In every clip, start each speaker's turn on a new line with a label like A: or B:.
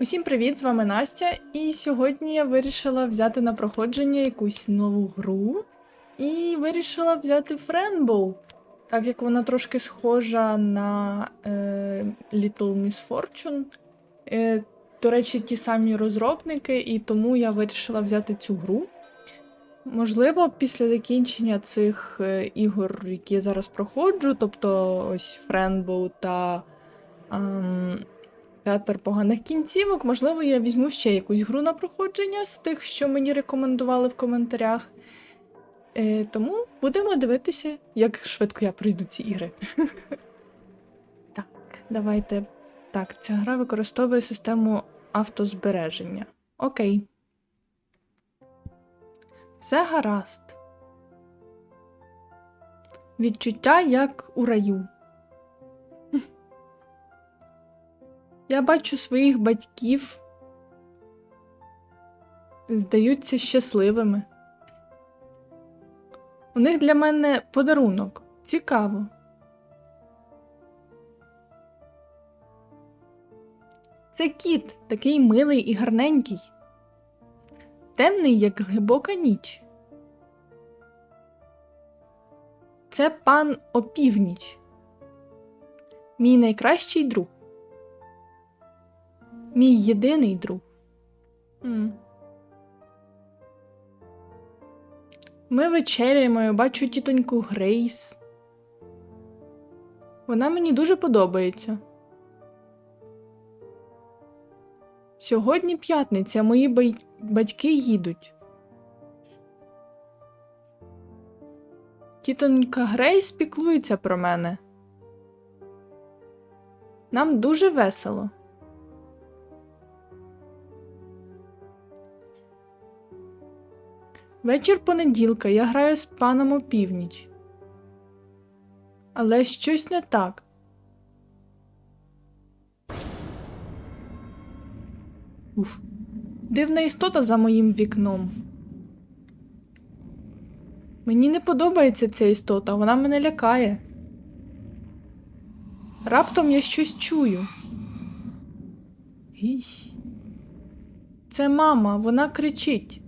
A: Усім привіт! З вами Настя. І сьогодні я вирішила взяти на проходження якусь нову гру. І вирішила взяти Френбоw, так як вона трошки схожа на е, Little Miss Fortune. Е, до речі, ті самі розробники, і тому я вирішила взяти цю гру. Можливо, після закінчення цих е, ігор, які я зараз проходжу, тобто ось Френбоw та. ем, Театр поганих кінцівок. Можливо, я візьму ще якусь гру на проходження з тих, що мені рекомендували в коментарях. Е, тому будемо дивитися, як швидко я пройду ці ігри. так, давайте. Так, ця гра використовує систему автозбереження. Окей. Все гаразд. Відчуття як у раю. Я бачу своїх батьків, здаються щасливими. У них для мене подарунок. Цікаво. Це кіт, такий милий і гарненький, темний, як глибока ніч. Це пан опівніч, мій найкращий друг. Мій єдиний друг. М. Ми вечеряємо, я бачу тітоньку Грейс. Вона мені дуже подобається. Сьогодні п'ятниця, мої бай... батьки їдуть. Тітонька Грейс піклується про мене. Нам дуже весело. Вечір понеділка я граю з паном опівніч. Але щось не так. Уф. Дивна істота за моїм вікном. Мені не подобається ця істота, вона мене лякає. Раптом я щось чую. Це мама, вона кричить.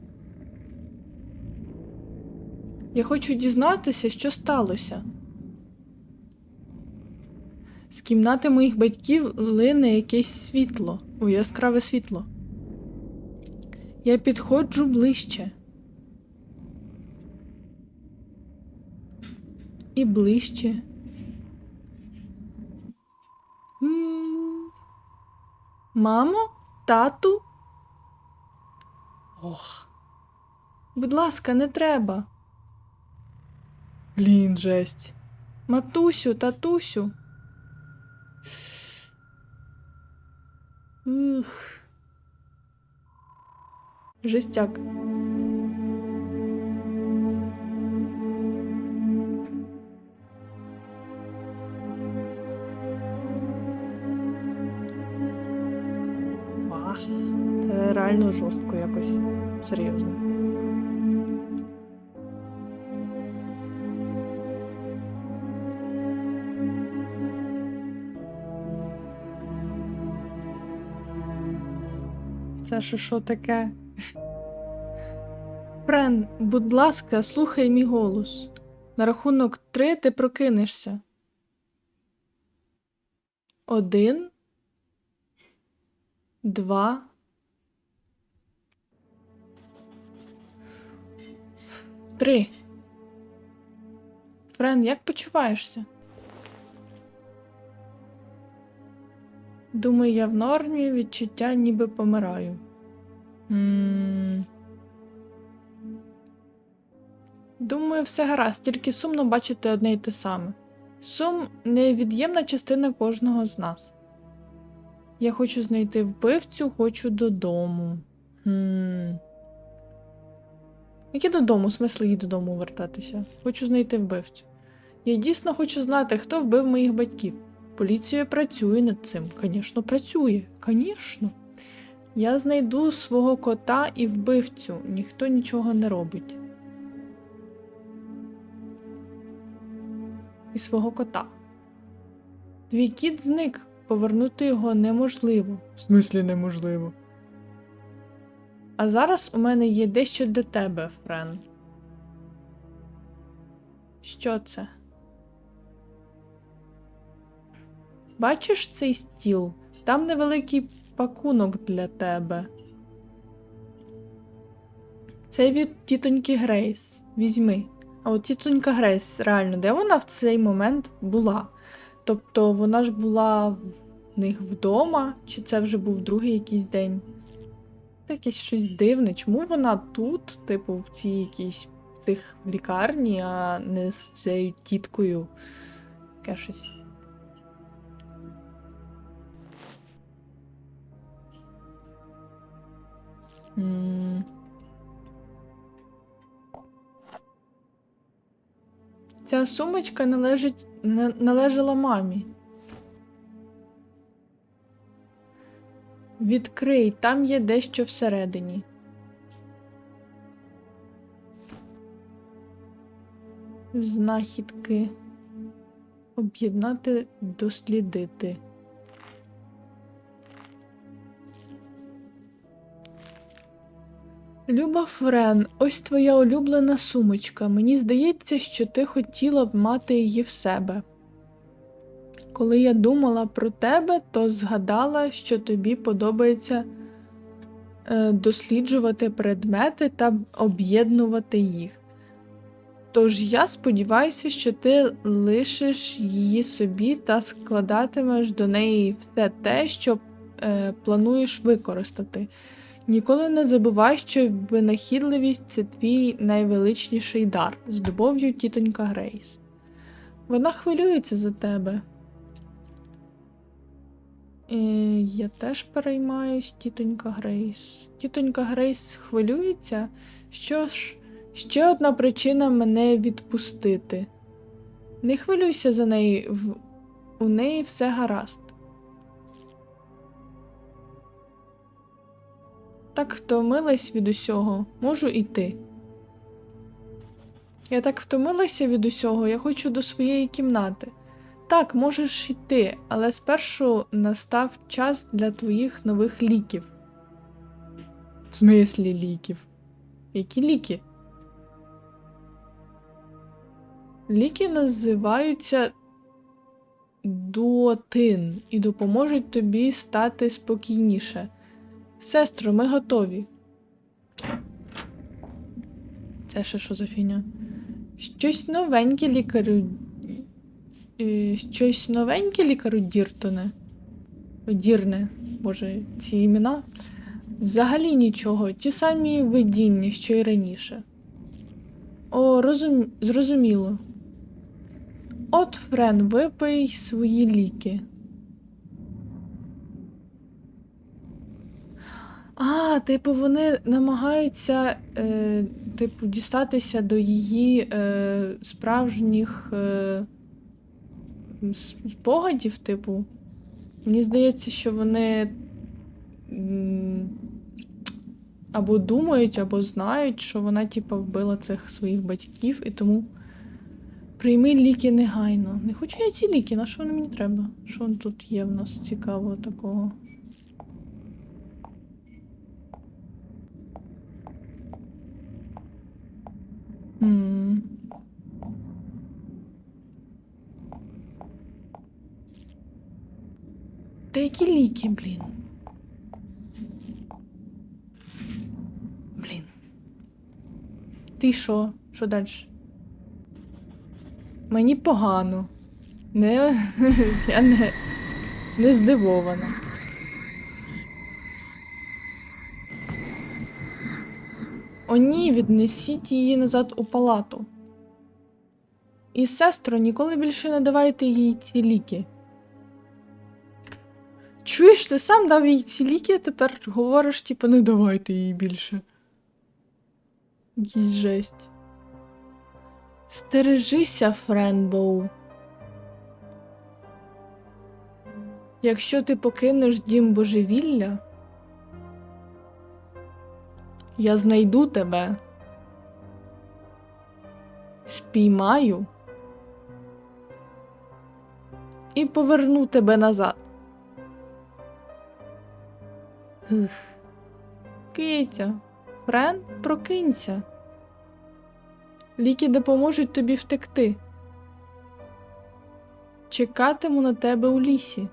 A: Я хочу дізнатися, що сталося. З кімнати моїх батьків лине якесь світло, о, яскраве світло. Я підходжу ближче. І ближче. М. Мамо, тату? Ох. Будь ласка, не треба. Блін, жесть. Матусю, татусю. Ух. Жестяк. Це реально жорстко якось. Серйозно. Це що, що таке? Френ, будь ласка, слухай мій голос. На рахунок три ти прокинешся. Один. Два. Три. Френ, як почуваєшся? Думаю, я в нормі, відчуття ніби помираю. Думаю, все гаразд, тільки сумно бачити одне й те саме. Сум невід'ємна частина кожного з нас. Я хочу знайти вбивцю, хочу додому. Хм. Яке додому? В смислі їй додому вертатися? Хочу знайти вбивцю. Я дійсно хочу знати, хто вбив моїх батьків. Поліція працює над цим. Звісно, працює. Звісно. Я знайду свого кота і вбивцю. Ніхто нічого не робить. І свого кота. Твій кіт зник. повернути його неможливо.
B: В смислі неможливо.
A: А зараз у мене є дещо для тебе, Френ. Що це? Бачиш цей стіл? Там невеликий пакунок для тебе. Це від тітоньки Грейс. Візьми. А от тітонька Грейс, реально, де вона в цей момент була? Тобто вона ж була в них вдома, чи це вже був другий якийсь день? Це якесь щось дивне. Чому вона тут, типу, в цій якійсь цих лікарні, а не з цією тіткою? Таке щось. Ця сумочка належить, належала мамі. Відкрий, там є дещо всередині. Знахідки. Об'єднати, дослідити. Люба Френ, ось твоя улюблена сумочка. Мені здається, що ти хотіла б мати її в себе. Коли я думала про тебе, то згадала, що тобі подобається е, досліджувати предмети та об'єднувати їх. Тож я сподіваюся, що ти лишиш її собі та складатимеш до неї все те, що е, плануєш використати. Ніколи не забувай, що винахідливість це твій найвеличніший дар. З любов'ю, тітонька Грейс. Вона хвилюється за тебе. Е, я теж переймаюсь, тітонька Грейс. Тітонька Грейс хвилюється. Що ж, ще одна причина мене відпустити. Не хвилюйся за неї, в... у неї все гаразд. Так втомилась від усього, можу іти. Я так втомилася від усього, я хочу до своєї кімнати. Так, можеш йти, але спершу настав час для твоїх нових ліків.
B: В смислі ліків.
A: Які ліки? Ліки називаються дуотин і допоможуть тобі стати спокійніше. Сестро, ми готові. Це ще що за фігня? Щось новеньке лікарю. Е, Щось новеньке лікарю Діртоне. Дірне, боже, ці імена. Взагалі нічого, ті самі видіння, що й раніше. О, розум... зрозуміло. От, Френ, випий свої ліки. А, типу, вони намагаються, е, типу, дістатися до її е, справжніх е, спогадів, типу. Мені здається, що вони або думають, або знають, що вона, типу, вбила цих своїх батьків, і тому прийми ліки негайно. Не хочу я ці ліки, на що вони мені треба? Що тут є в нас цікавого такого? Та які ліки, блін? Блін. Ти що? Що далі? Мені погано. Не, я не, не здивована. О ні, віднесіть її назад у палату. І, сестро, ніколи більше не давайте їй ці ліки. Чуєш, ти сам дав їй ці ліки, а тепер говориш, типу, не давайте їй більше. Якийсь жесть. Стережися, Френбоу. Якщо ти покинеш дім божевілля, я знайду тебе. Спіймаю і поверну тебе назад. Ух. Китя, Френ, прокинься. Ліки допоможуть тобі втекти. Чекатиму на тебе у лісі.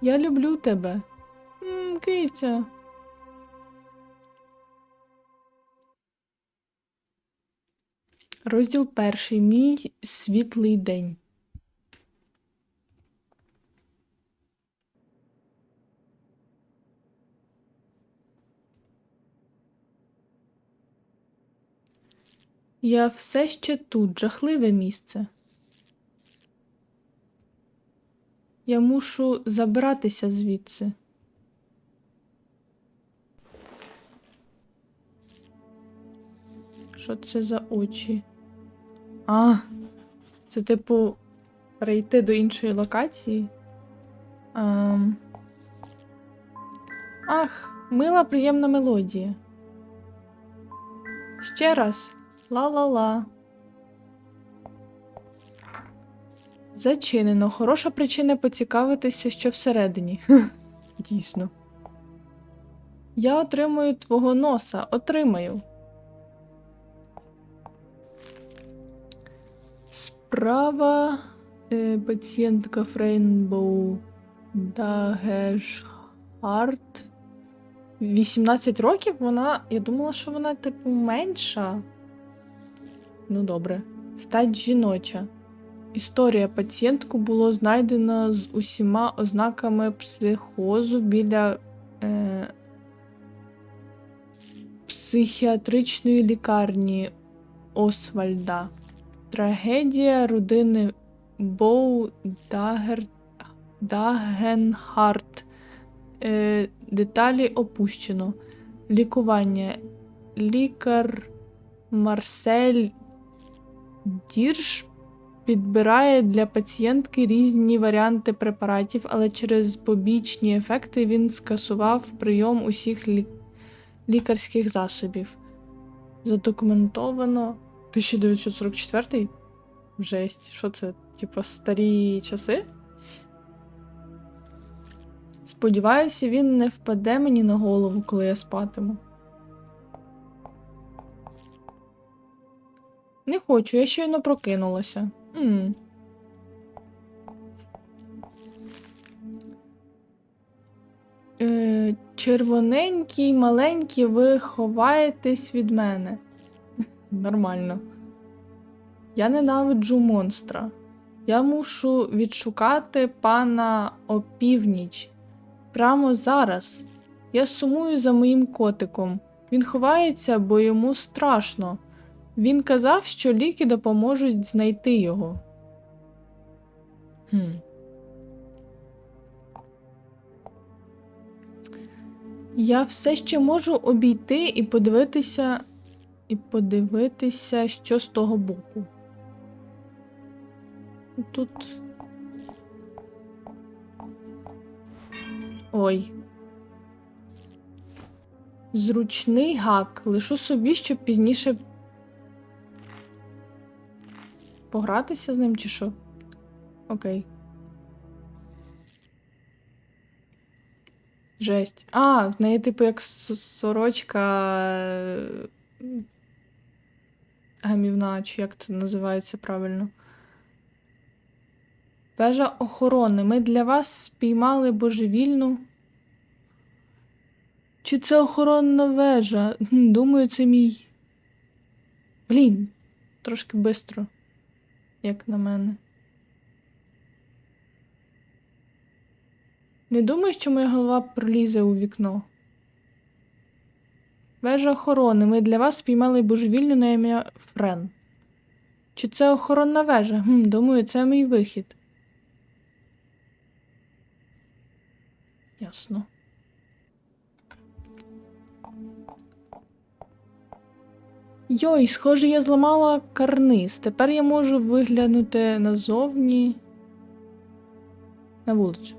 A: Я люблю тебе. М. Розділ перший. Мій світлий день. Я все ще тут, жахливе місце. Я мушу забратися звідси. Що це за очі? А, це типу перейти до іншої локації. Ам... Ах, мила приємна мелодія. Ще раз. Ла-ла-ла. Зачинено. Хороша причина поцікавитися, що всередині.
B: Дійсно.
A: Я отримую твого носа. Отримаю. Справа е, пацієнтка Фрейнбоу Дагешхарт. 18 років вона. Я думала, що вона, типу, менша. Ну, добре. Стать жіноча. Історія пацієнтку було знайдено з усіма ознаками психозу біля е, психіатричної лікарні Освальда. Трагедія родини Боу Дагер... Дагенхарт. Е, деталі опущено. Лікування. Лікар Марсель Дірш підбирає для пацієнтки різні варіанти препаратів, але через побічні ефекти він скасував прийом усіх лі... лікарських засобів. Задокументовано 1944 Жесть, що це? Типа старі часи? Сподіваюся, він не впаде мені на голову, коли я спатиму. Не хочу, я щойно прокинулася. м Е, червоненький, маленький, ви ховаєтесь від мене. Нормально. Я ненавиджу монстра. Я мушу відшукати пана опівніч. Прямо зараз. Я сумую за моїм котиком. Він ховається, бо йому страшно. Він казав, що ліки допоможуть знайти його.
B: Хм.
A: Я все ще можу обійти і подивитися. І подивитися, що з того боку. Тут. Ой. Зручний гак. Лишу собі, щоб пізніше. Погратися з ним чи що? Окей. Жесть. А, в неї, типу, як сорочка. Гамівна, чи як це називається правильно. Вежа охорони. Ми для вас спіймали божевільну. Чи це охоронна вежа? Думаю, це мій. Блін, трошки бистро, як на мене. Не думаю, що моя голова пролізе у вікно. Вежа охорони. Ми для вас спіймали божевільну на ім'я Френ. Чи це охоронна вежа? Хм, думаю, це мій вихід. Ясно. Йой, схоже, я зламала карниз. Тепер я можу виглянути назовні на вулицю.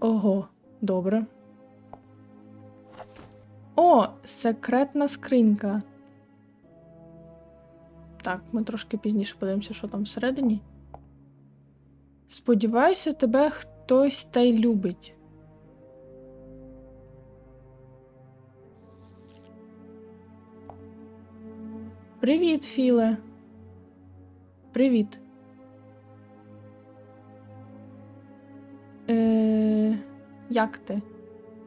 A: Ого, добре. О, секретна скринька. Так, ми трошки пізніше подивимося, що там всередині. Сподіваюся, тебе хтось та й любить. Привіт, Філе. Привіт. Е, як ти?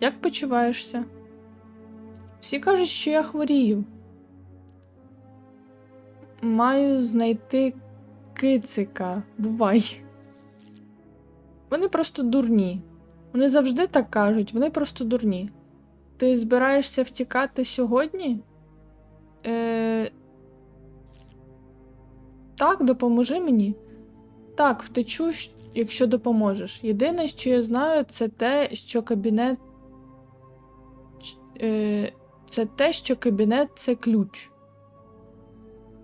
A: Як почуваєшся? Всі кажуть, що я хворію. Маю знайти кицика. Бувай. Вони просто дурні. Вони завжди так кажуть, вони просто дурні. Ти збираєшся втікати сьогодні? Е... Так, допоможи мені. Так, втечу, якщо допоможеш. Єдине, що я знаю, це те, що кабінет. Е... Це те, що кабінет це ключ.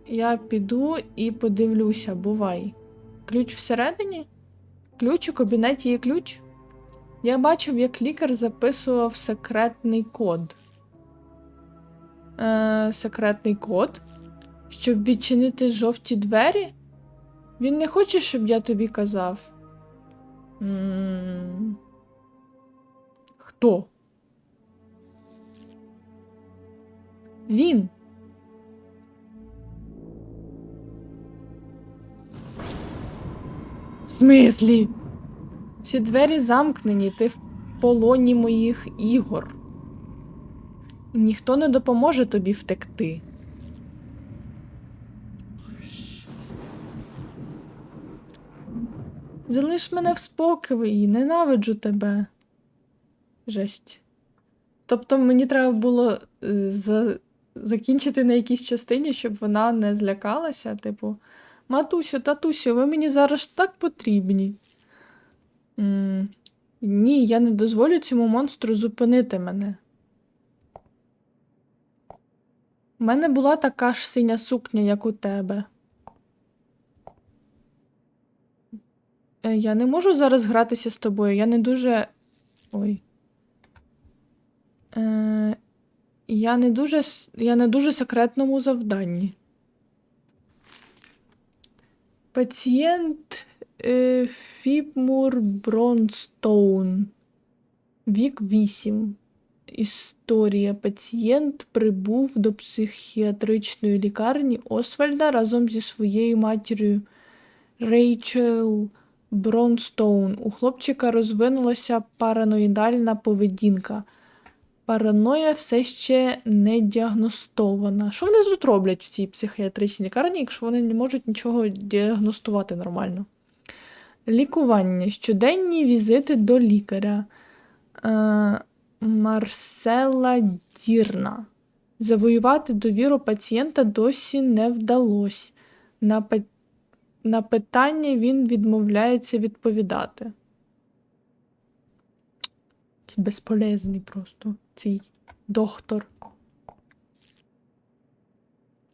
A: Я піду і подивлюся, бувай. Ключ всередині? Ключ у кабінеті є ключ? Я бачив, як лікар записував секретний код. Е, секретний код? Щоб відчинити жовті двері? Він не хоче, щоб я тобі казав. м Хто? Він. В смислі? Всі двері замкнені, ти в полоні моїх ігор. Ніхто не допоможе тобі втекти. Залиш мене в спокої, ненавиджу тебе. Жесть. Тобто мені треба було е, за... закінчити на якійсь частині, щоб вона не злякалася, типу. Матусю, татусю, ви мені зараз так потрібні. м Ні, я не дозволю цьому монстру зупинити мене. У мене була така ж синя сукня, як у тебе. Е, Я не можу зараз гратися з тобою, я не дуже. Ой. Е, я не дуже. Я не дуже секретному завданні. Пацієнт е, Фібмур Бронстоун. Вік 8. Історія. Пацієнт прибув до психіатричної лікарні Освальда разом зі своєю матір'ю Рейчел Бронстоун. У хлопчика розвинулася параноїдальна поведінка. Параноя все ще не діагностована. Що вони тут роблять в цій психіатричній лікарні, якщо вони не можуть нічого діагностувати нормально? Лікування. Щоденні візити до лікаря. Е, Марсела Дірна. Завоювати довіру пацієнта досі не вдалося. На, па- на питання він відмовляється відповідати. Безполезний просто цей доктор.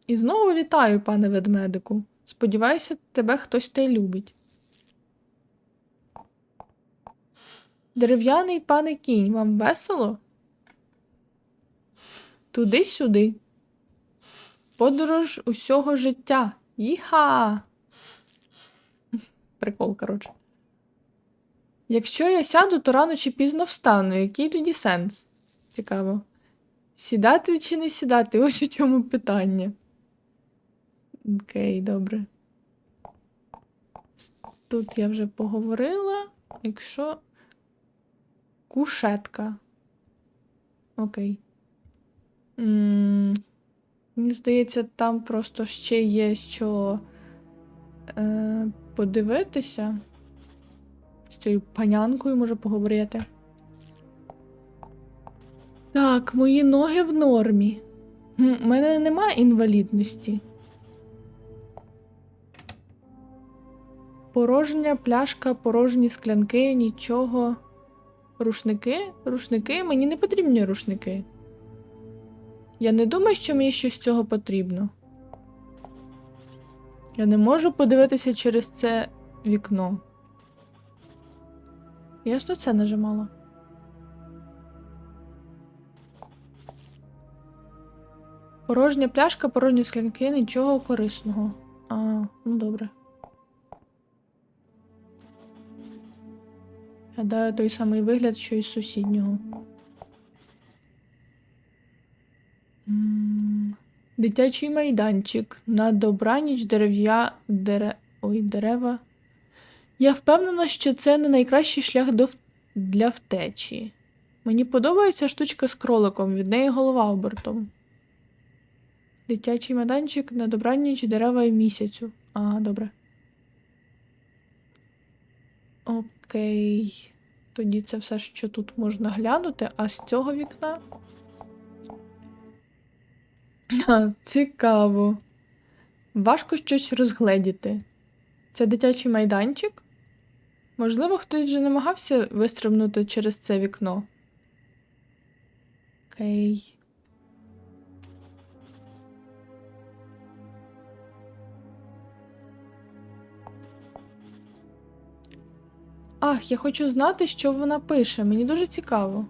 A: І знову вітаю, пане ведмедику. Сподіваюся, тебе хтось й любить. Дерев'яний пане кінь, вам весело? Туди-сюди. Подорож усього життя. Їха! Прикол, коротше. Якщо я сяду, то рано чи пізно встану. Який тоді сенс? Цікаво. Сідати чи не сідати? Ось у чому питання. Окей, добре. Тут я вже поговорила. Якщо. Кушетка. Окей. Мені здається, там просто ще є що е, подивитися. З цією панянкою може поговорити. Так, мої ноги в нормі. У мене немає інвалідності. Порожня пляшка, порожні склянки, нічого. Рушники? Рушники? Мені не потрібні рушники. Я не думаю, що мені щось з цього потрібно. Я не можу подивитися через це вікно. Я ж на це нажимала. Порожня пляшка, порожні склянки, нічого корисного. А, ну добре. Гадаю, той самий вигляд, що із сусіднього. Дитячий майданчик. На добраніч дерев'я. Дере... Ой, дерева. Я впевнена, що це не найкращий шлях до... для втечі. Мені подобається штучка з кроликом, від неї голова обертом. Дитячий майданчик на добраніч дерева і місяцю. Ага, добре. Окей. Тоді це все, що тут можна глянути, а з цього вікна. А, цікаво. Важко щось розгледіти. Це дитячий майданчик? Можливо, хтось вже намагався вистрибнути через це вікно. Окей. Ах, я хочу знати, що вона пише. Мені дуже цікаво.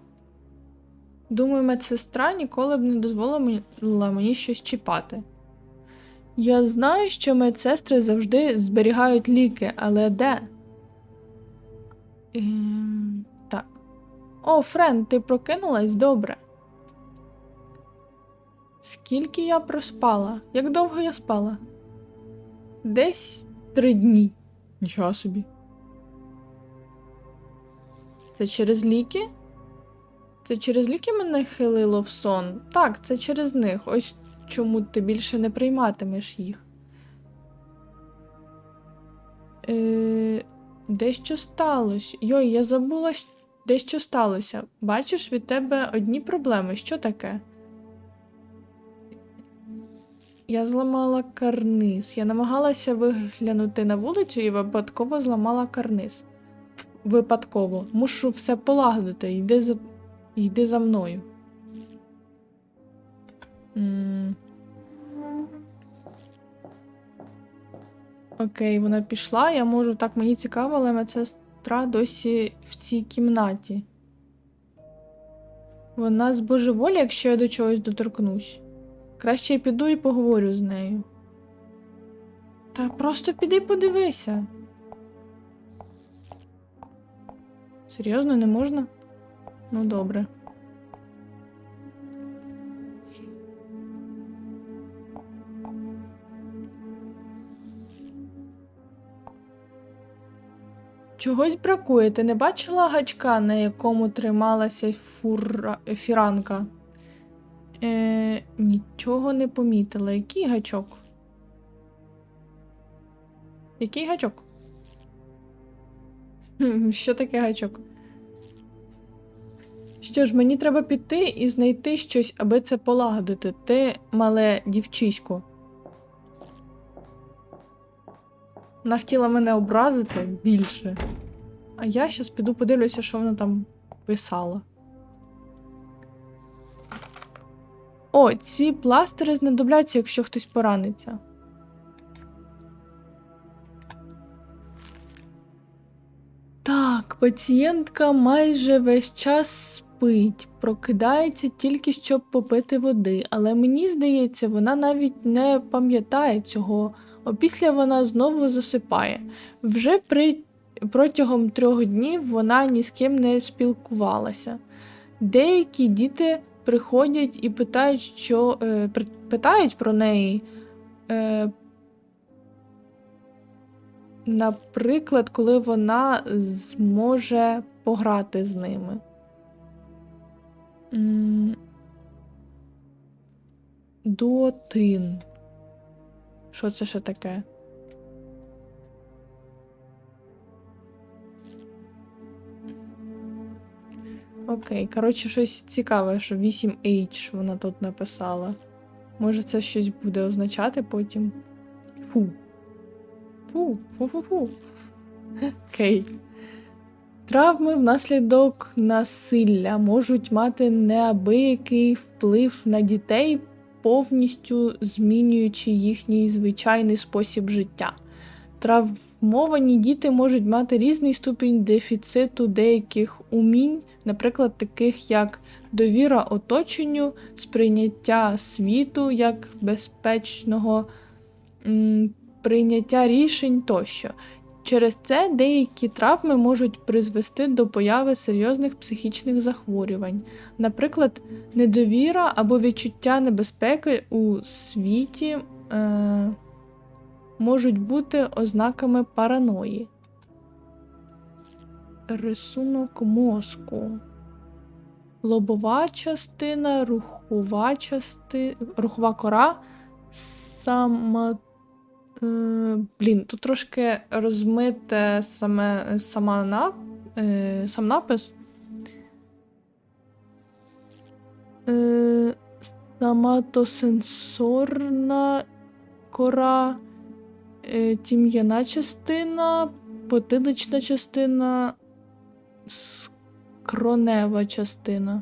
A: Думаю, медсестра ніколи б не дозволила мені щось чіпати. Я знаю, що медсестри завжди зберігають ліки, але де? Ем, так. О, Френ, ти прокинулась добре. Скільки я проспала? Як довго я спала? Десь три дні. Нічого собі. Це через ліки? Це через ліки мене хилило в сон? Так, це через них. Ось чому ти більше не прийматимеш їх. Е, дещо сталося. Йой, я забула, дещо сталося. Бачиш, від тебе одні проблеми. Що таке? Я зламала карниз. Я намагалася виглянути на вулицю і випадково зламала карниз. Випадково. Мушу все полагодити. Йди за, йди за мною. М. Окей, вона пішла. Я можу так, мені цікаво, але медсестра досі в цій кімнаті. Вона збожеволі, якщо я до чогось доторкнусь. Краще я піду і поговорю з нею. Та просто піди подивися. Серйозно, не можна? Ну, добре. Чогось бракує. Ти не бачила гачка, на якому трималася фура... фіранка? Е, нічого не помітила. Який гачок? Який гачок? Що таке гачок? Що ж, мені треба піти і знайти щось, аби це полагодити. Ти, мале дівчисько. Вона хотіла мене образити більше. А я щас піду подивлюся, що вона там писала. О, ці пластири знадобляться, якщо хтось пораниться. Так, пацієнтка майже весь час спить, прокидається тільки щоб попити води, але мені здається, вона навіть не пам'ятає цього. Опісля вона знову засипає. Вже при... протягом трьох днів вона ні з ким не спілкувалася. Деякі діти приходять і питають, що е, питають про неї. Е, наприклад, коли вона зможе пограти з ними. М, Дуотин. Що це ще таке? Окей, коротше, щось цікаве, що 8H вона тут написала. Може, це щось буде означати потім. Фу. Фу, фу-фу-фу. Окей. Травми внаслідок насилля можуть мати неабиякий вплив на дітей, повністю змінюючи їхній звичайний спосіб життя. Травмовані діти можуть мати різний ступінь дефіциту деяких умінь, наприклад, таких як довіра оточенню, сприйняття світу як безпечного, прийняття рішень тощо. Через це деякі травми можуть призвести до появи серйозних психічних захворювань, наприклад, недовіра або відчуття небезпеки у світі е, можуть бути ознаками параної. Рисунок мозку. Лобова частина, рухова частина, рухова кора, сама. Е, блін, тут трошки розмите саме, сама на, е, сам напис. Е, Саматосенсорна кора, е, тім'яна частина, потилична частина, скронева частина.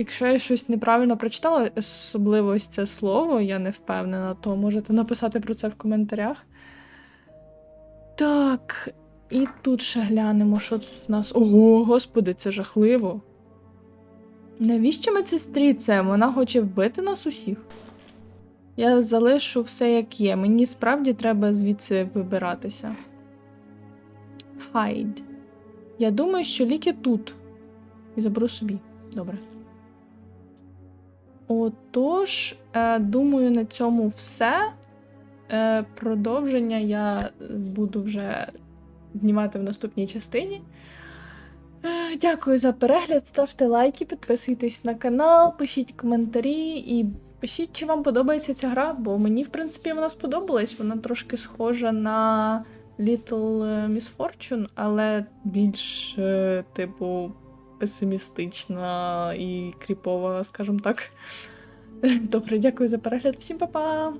A: Якщо я щось неправильно прочитала, особливо ось це слово, я не впевнена, то можете написати про це в коментарях. Так, і тут ще глянемо, що тут в нас. Ого, господи, це жахливо. Навіщо медсестрі це? Вона хоче вбити нас усіх? Я залишу все як є. Мені справді треба звідси вибиратися. Хайд. Я думаю, що ліки тут. І заберу собі. Добре. Отож, е, думаю, на цьому все. Е, продовження я буду вже знімати в наступній частині. Е, дякую за перегляд. Ставте лайки, підписуйтесь на канал, пишіть коментарі і пишіть, чи вам подобається ця гра, бо мені, в принципі, вона сподобалась. Вона трошки схожа на Little Miss Fortune, але більш, е, типу, песимістична і кріпова, скажімо так. Добре, дякую за перегляд. Всім па-па!